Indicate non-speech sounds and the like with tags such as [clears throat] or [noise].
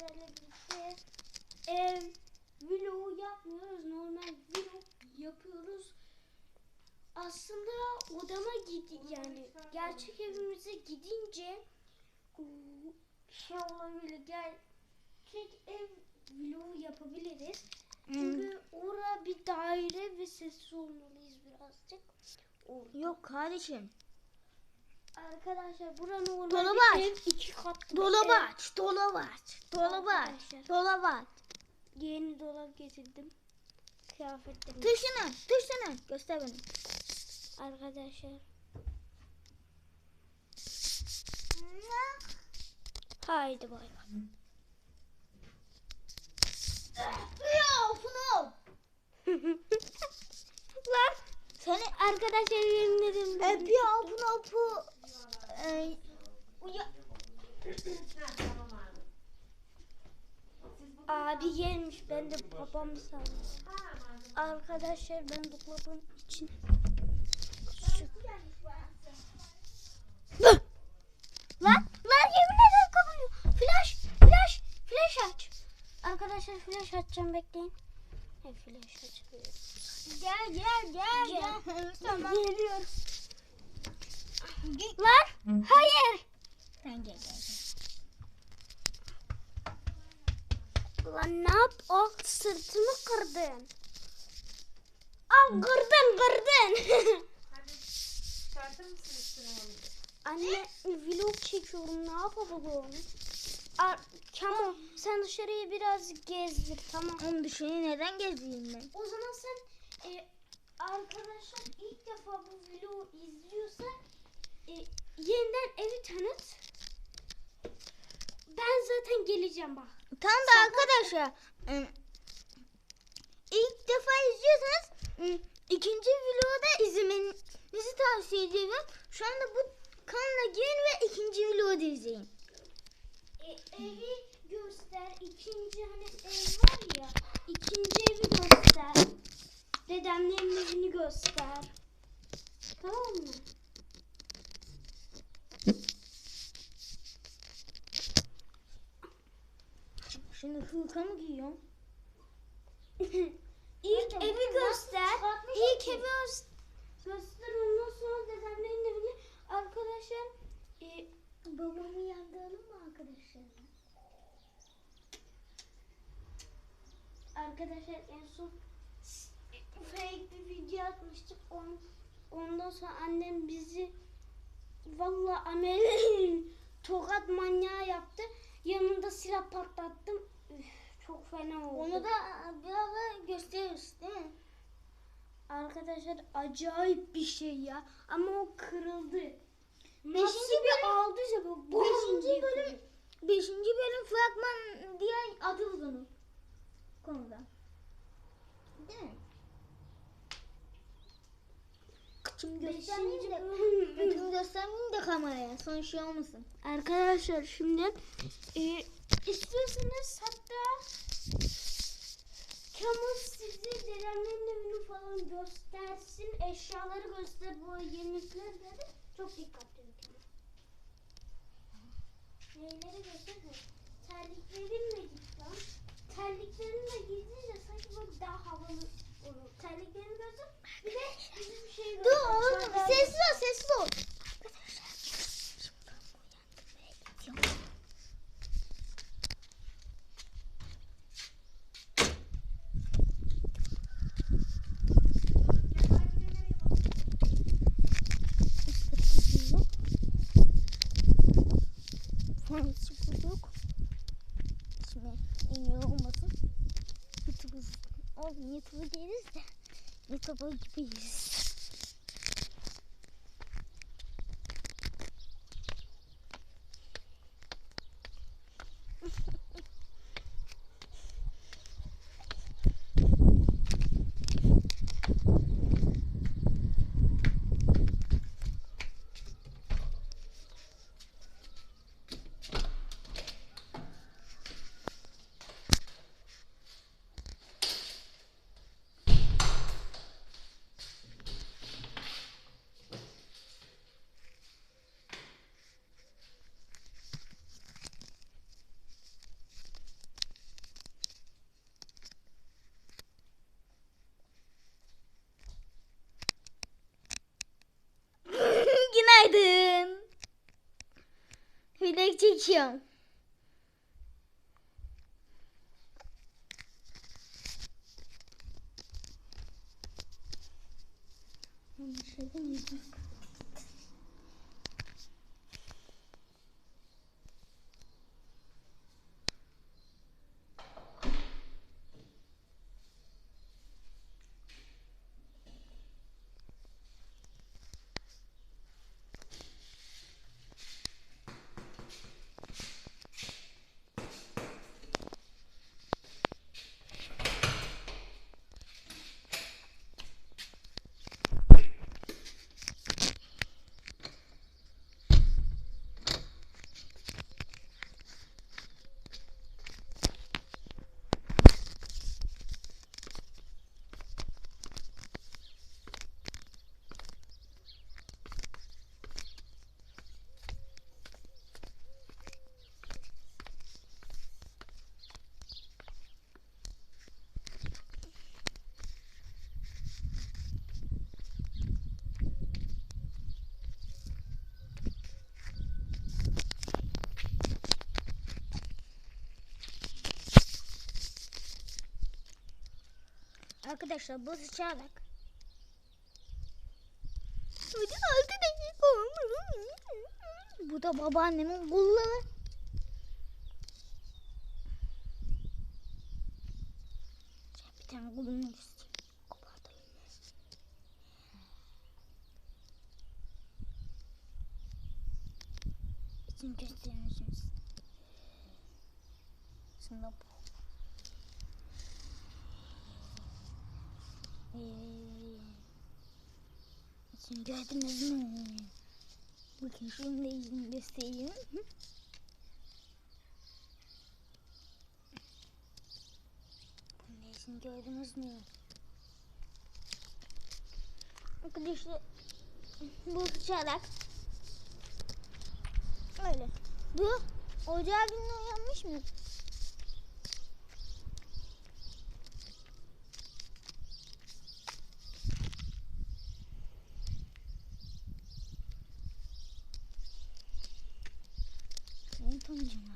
sizlerle birlikte ev vlog yapmıyoruz. Normal vlog yapıyoruz. Aslında odama gidi yani gerçek evimize gidince şey olabilir. Gerçek ev vlogu yapabiliriz. Çünkü ora bir daire ve sessiz olmalıyız birazcık. Orada. Yok kardeşim. Arkadaşlar buranın aç. ev iki katlı Dolabı ev. aç. Dolabı aç. Dolabı aç. Dolabı aç. Yeni dolap getirdim. Kıyafetlerim. Tuşunu. Tuşunu. Göster bana. Arkadaşlar. Haydi bay bay. [laughs] Lan. Seni arkadaşlar yemin ederim. Hep ya Fnop'u. E, Abi gelmiş ben de babam sandım. Arkadaşlar ben dolabın için Lan lan yemin ederim kapanıyor. Flash flash flash aç. Arkadaşlar flash açacağım bekleyin. He flash açılıyor. Gel gel gel Gel. gel. Tamam. Geliyor. Lan hayır. Sen gel. Lan ne yap? Oh sırtımı kırdın. Al kırdın kırdın. Çıkartır mısın üstüne? Anne vlog çekiyorum ne yapalım? Ar Kamo sen dışarıyı biraz gezdir tamam. Onun dışını neden gezeyim ben? O zaman sen e, arkadaşlar ilk defa bu vlogu izliyorsa e, yeniden evi tanıt. Ben zaten geleceğim bak. Tam da arkadaşlar ım, ilk defa izliyorsanız ım, ikinci vlogu da izlemenizi tavsiye ediyorum. Şu anda bu kanala girin ve ikinci vlogu da izleyin. E, evi göster. İkinci hani ev var ya. ikinci evi göster. Dedemlerin evini göster. Tamam mı? Şimdi hırka mı giyiyorum? [laughs] İlk Anne, evi göster. İlk evi göster. Ondan sonra dedemlerin evini. Arkadaşlar e, Babamı yandıralım mı arkadaşlar? arkadaşlar en son fake bir video atmıştık. On, ondan sonra annem bizi valla amel [clears throat] tokat manyağı yaptı. Yanında silah patlattım. Çok fena oldu. Onu da biraz da gösteririz değil mi? Arkadaşlar acayip bir şey ya. Ama o kırıldı. Nasıl Beşinci bir bölüm- aldıysa bu. Beşinci bölüm. Beşinci bölüm fragman diye adımız onu. Konuda. Değil mi? Kıçımı göstermeyeyim de, göstermeyeyim de kameraya. Son şey olmasın. Arkadaşlar şimdi e, istiyorsanız hatta Kemal size dedemlerin evini falan göstersin. Eşyaları göster. Bu yenilikler dedi. Çok dikkatli Kemal. Neyleri göster? Terliklerinle git lan. Terliklerinle gidince sanki böyle daha havalı olur. Terliklerini göster. Bir de bizim şey göster. oğlum Çantalar sessiz ol sessiz ol. Fansı kurduk. Şimdi en iyi olmasın. YouTube'u oğlum YouTube'u değiliz de YouTube'u gibiyiz. bilek çekiyorum. Arkadaşlar bu sıçarak. Hadi arkadaşlar. Bu da babaannemin kulları. Bir tane kulunu. Kopartalım. İçini gösterir misiniz? Şimdi bu. İçini gördünüz mü? Bakın şunu da izin göstereyim. İzini gördünüz mü? Arkadaşlar bu sıçarak öyle. Bu ocağı günü uyanmış mı? told you.